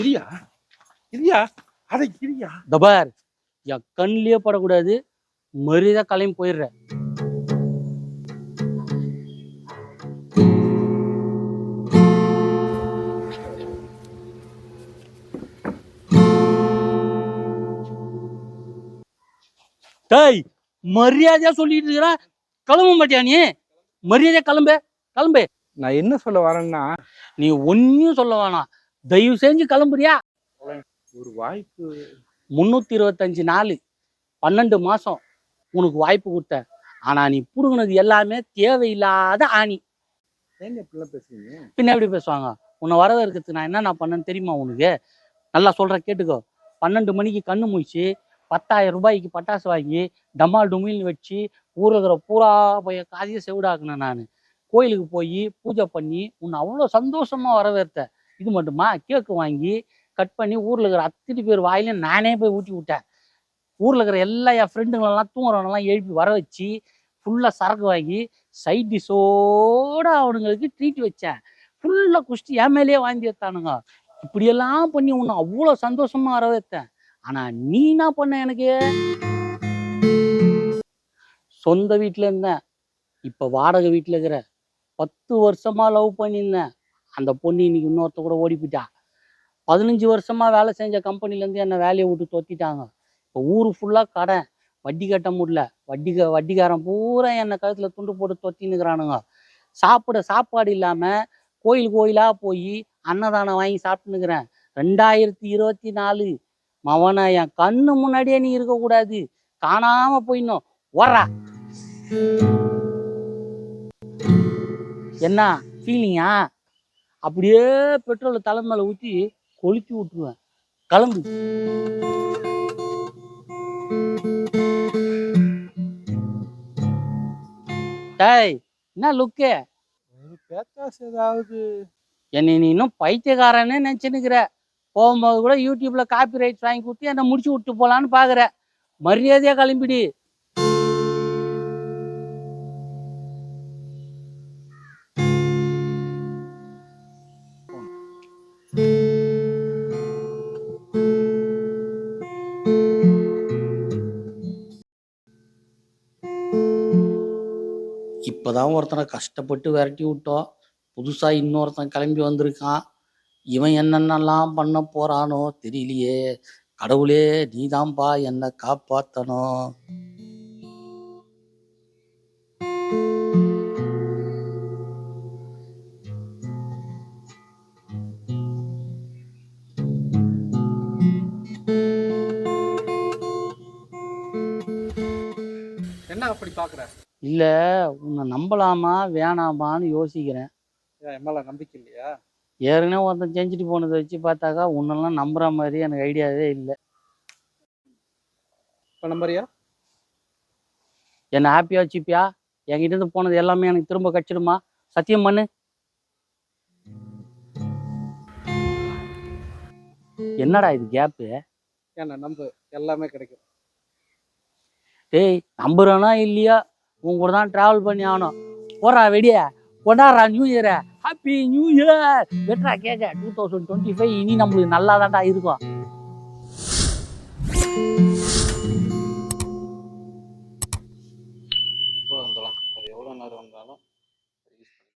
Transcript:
இரியா இரியா அதை இரியா. இந்த பார் என் கண்ணிலே படக்கூடாது மரியாதை கிளம்பி போயிடுற டேய் மரியாதையா சொல்லிட்டு இருக்கிற? கிளம்ப மாட்டியா நீ? மரியாதையா கிளம்பு கிளம்பு. நான் என்ன சொல்ல வரேன்னா நீ ஒன்னும் சொல்ல வேணாம். தயவு செஞ்சு கிளம்புறியா? ஒரு வாய்ப்பு. முந்நூற்றி இருபத்தஞ்சு நாள் பன்னெண்டு மாதம் உனக்கு வாய்ப்பு கொடுத்தேன். ஆனால் நீ பிடுங்கினது எல்லாமே தேவையில்லாத ஆணி. ஏங்க இப்படிலாம் பேசுறீங்க? பின்ன எப்படி பேசுவாங்க? உன்னை வரவேற்கிறதுக்கு நான் என்னென்ன பண்ணேன்னு தெரியுமா உனக்கு? நல்லா சொல்கிறேன் கேட்டுக்கோ. பன்னெண்டு மணிக்கு கண்ணு முழிச்சு பத்தாயிரம் ரூபாய்க்கு பட்டாசு வாங்கி டமால் டுமில்னு வச்சு ஊரில் இருக்கிற பூரா போய் காதியை செவிடாக்குனேன் நான். கோயிலுக்கு போய் பூஜை பண்ணி உன்னை அவ்வளோ சந்தோஷமாக வரவேற்றேன் இது மட்டுமா? கேக்கு வாங்கி கட் பண்ணி ஊரில் இருக்கிற அத்தனை பேர் வாயிலையும் நானே போய் ஊட்டி விட்டேன். ஊரில் இருக்கிற எல்லா என் ஃப்ரெண்டுங்களெல்லாம் தூங்குறவனெல்லாம் எழுப்பி வர வச்சு ஃபுல்லாக சரக்கு வாங்கி சைட் டிஷ்ஷோட அவனுங்களுக்கு ட்ரீட் வச்சேன். ஃபுல்லாக குஷ்டி என் மேலேயே வாங்கி வைத்தானுங்க இப்படியெல்லாம் பண்ணி உன்னை அவ்வளோ சந்தோஷமா வைத்தேன் ஆனால் நீ என்ன பண்ண எனக்கு? சொந்த வீட்டில் இருந்தேன். இப்போ வாடகை வீட்டில் இருக்கிற பத்து வருஷமாக லவ் பண்ணியிருந்தேன். அந்த பொண்ணு இன்னைக்கு இன்னொருத்த கூட ஓடி போயிட்டா பதினஞ்சு வருஷமா வேலை செஞ்ச கம்பெனிலேருந்து என்னை வேலையை விட்டு தொத்திட்டாங்க. இப்போ ஊர் ஃபுல்லாக கடன். வட்டி கட்ட முடியல. வட்டி வட்டிக்காரன் பூரா என்னை கழுத்தில் துண்டு போட்டு தொத்தின்னுக்குறானுங்க சாப்பிட சாப்பாடு இல்லாமல் கோயில் கோயிலாக போய் அன்னதானம் வாங்கி சாப்பிட்டுனுக்குறேன் ரெண்டாயிரத்தி இருபத்தி நாலு. மவனா என் கண்ணு முன்னாடியே நீ இருக்கக்கூடாது காணாம போயிடணும். ஓடுறா. என்ன? ஃபீலிங்கா அப்படியே பெட்ரோல் தலை மேல ஊற்றி கொளுத்தி விட்டுருவேன். கிளம்பு. டேய் என்ன லுக்கு பேத்தாஸ் ஏதாவது. என்னை நீ இன்னும் பைத்தியக்காரன்னு நினச்சினுக்கிற போகும்போது கூட யூடியூப்ல காப்பி ரைட்ஸ் வாங்கி கொடுத்து என்னை முடிச்சு விட்டு போலான்னு பாக்குற. மரியாதையா கிளம்பிடு. இப்போ தான் ஒருத்தனை கஷ்டப்பட்டு விரட்டி விட்டோம். புதுசாக இன்னொருத்தன் கிளம்பி வந்திருக்கான். இவன் என்னென்னலாம் பண்ண போகிறானோ தெரியலையே. கடவுளே நீதான்பா என்னை காப்பாற்றணும் என்ன அப்படி பார்க்குற இல்ல உன்னை நம்பலாமா வேணாமான்னு யோசிக்கிறேன். என் மேல நம்பிக்கை இல்லையா? ஏற்கனவே ஒருத்தன் செஞ்சுட்டு போனதை வச்சு பார்த்தாக்கா உன்னெல்லாம் நம்புற மாதிரி எனக்கு ஐடியாவே இல்லை. இப்ப நம்புறியா என்ன ஹாப்பியா வச்சுப்பியா? என்கிட்ட இருந்து போனது எல்லாமே எனக்கு திரும்ப கச்சிடுமா சத்தியம் பண்ணு. என்னடா இது கேப்பு ஏன்னா நம்பு எல்லாமே கிடைக்கும். டேய் நம்புறானா இல்லையா? உன் கூட தான் ட்ராவல் பண்ணி ஆகணும். போறா வெடிய கொண்டாடுறா நியூ இயரை ஹாப்பி நியூ இயர் பெட்ரா கேட்க டூ தௌசண்ட் டுவெண்ட்டி ஃபைவ் இனி நம்மளுக்கு நல்லா இருக்கும்.